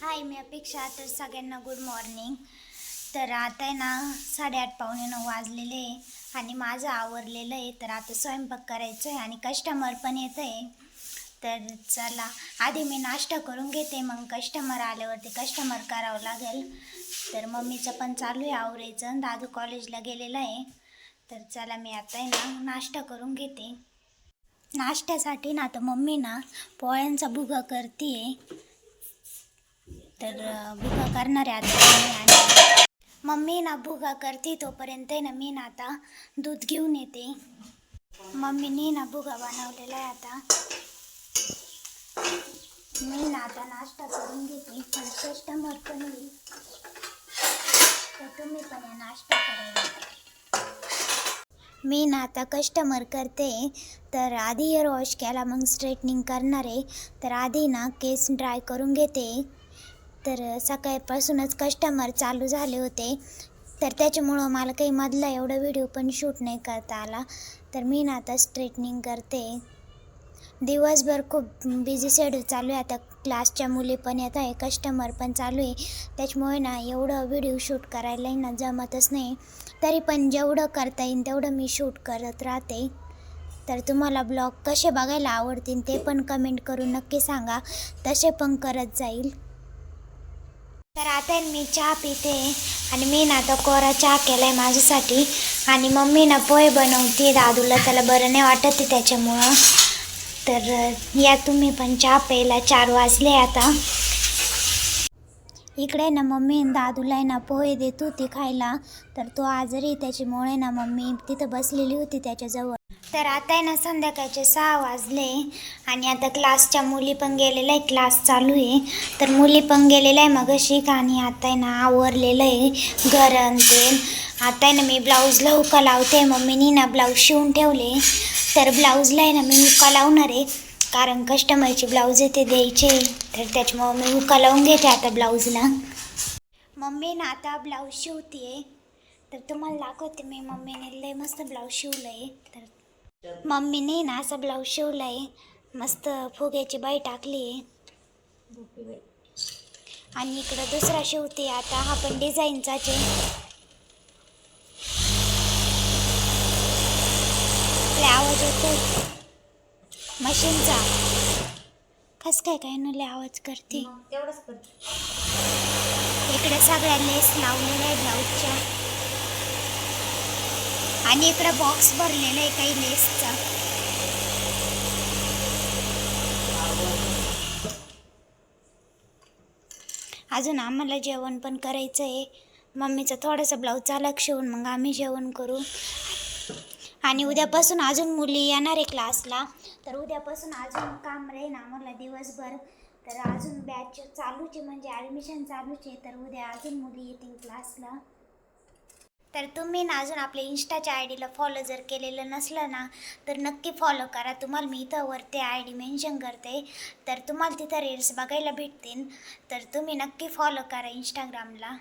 हाय मी अपेक्षा तर सगळ्यांना गुड मॉर्निंग तर आता आहे ना साडेआठ पावणे नऊ वाजलेले आहे आणि माझं आवरलेलं आहे. तर आता स्वयंपाक करायचं आहे आणि कस्टमर पण येतं आहे. तर चला आधी मी नाश्ता करून घेते. मग कस्टमर आल्यावरती कस्टमर करावं लागेल. तर मम्मीचं पण चालू आहे आवरायचं दादू कॉलेजला गेलेला आहे. तर चला मी आता आहे ना नाश्ता करून घेते. नाश्त्यासाठी ना आता मम्मी ना पोळ्यांचा भुगा करते आहे तर भुगा करणार आहे आता आणि मम्मी ना भुगा करते तोपर्यंत आहे ना मी ना आता दूध घेऊन येते. मम्मीने ना भुगा बनवलेला आहे आता. मी ना आता नाश्ता करून घेते पण कस्टमर पण येईल. तर तुम्ही पण या नाश्ता करायला. मी ना आता कस्टमर करते तर आधी हेअर वॉश केला मग स्ट्रेटनिंग करणार. आहे तर आधी ना केस ड्राय करून घेते. तर सकाळपासूनच कस्टमर चालू झाले होते. तर त्याच्यामुळं मला काही मधला एवढा व्हिडिओ पण शूट नाही करता आला. तर मी ना आता स्ट्रेटनिंग करते. दिवसभर खूप बिझी शेड्यूल चालू आहे. आता क्लासच्या मुली पण येत आहे कस्टमर पण चालू आहे. त्याच्यामुळे ना एवढं व्हिडिओ शूट करायलाही ना जमतच नाही. तरी पण जेवढं करता येईल तेवढं मी शूट करत राहते. तर तुम्हाला ब्लॉग कसे बघायला आवडतील ते पण कमेंट करून नक्की सांगा. तसे पण करत जाईल. तर आता मी चहा पिते आणि मी ना आता कोरा चहा केला आहे माझ्यासाठी. आणि मम्मी ना पोहे बनवते दादूला त्याला बरं नाही वाटत आहे त्याच्यामुळं. तर या तुम्ही पण चहा प्यायला चार वाजले आता. इकडे ना मम्मी दादूला आहे ना पोहे देत होती खायला. तर तो आजारी त्याच्यामुळे ना मम्मी तिथं बसलेली होती त्याच्याजवळ. तर आता आहे ना संध्याकाळचे सहा वाजले आणि आता क्लासच्या मुली पण गेलेल्या आहे क्लास चालू आहे. तर मुली पण गेलेल्या आहे मग शिक आणि आता आहे ना आवरलेलं आहे घर ते. आता आहे ना मी ब्लाऊजला हुका लावते मम्मीनी ना ब्लाऊज शिवून ठेवले. तर ब्लाऊजला आहे ना मी हुका लावणार आहे कारण कस्टमरचे ब्लाऊज येते द्यायचे. तर त्याच्यामुळं मी हुका लावून घेते आता ब्लाऊजला. मम्मी ना आता ब्लाऊज शिवते तर तुम्हाला दाखवते मी मम्मीने लय मस्त ब्लाऊज शिवलं आहे तर मम्मीने ना असं ब्लाऊज शिवलं आहे मस्त फुग्याची बाई टाकली. आणि इकडं दुसरा शिवते. आता हा पण डिझाईनचाच आवाज येतो मशीनचा कस काय काय न लय आवाज करते? इकडे सगळ्या लेस लावलेल्या आहे ब्लाऊजच्या आणि इकडे बॉक्स भरलेला आहे काही लेसचा अजून आम्हाला जेवण पण करायचं आहे मम्मीचा थोडासा ब्लाऊज झाला शिवून मग आम्ही जेवण करू. आणि उद्यापासून अजून मुली येणार आहे क्लासला तर उद्यापासून अजून काम राहील आम्हाला दिवसभर. तर अजून बॅच चालूचे म्हणजे ॲडमिशन चालूचे. तर उद्या अजून मुली येतील क्लासला तर तुम्ही ना अजून आपल्या इन्स्टाच्या आय डीला फॉलो जर केलेलं नसलं ना तर नक्की फॉलो करा. तुम्हाला मी इथं वरती आय डी मेन्शन करते. तर तुम्हाला तिथं रील्स बघायला भेटतील. तर तुम्ही नक्की फॉलो करा इंस्टाग्रामला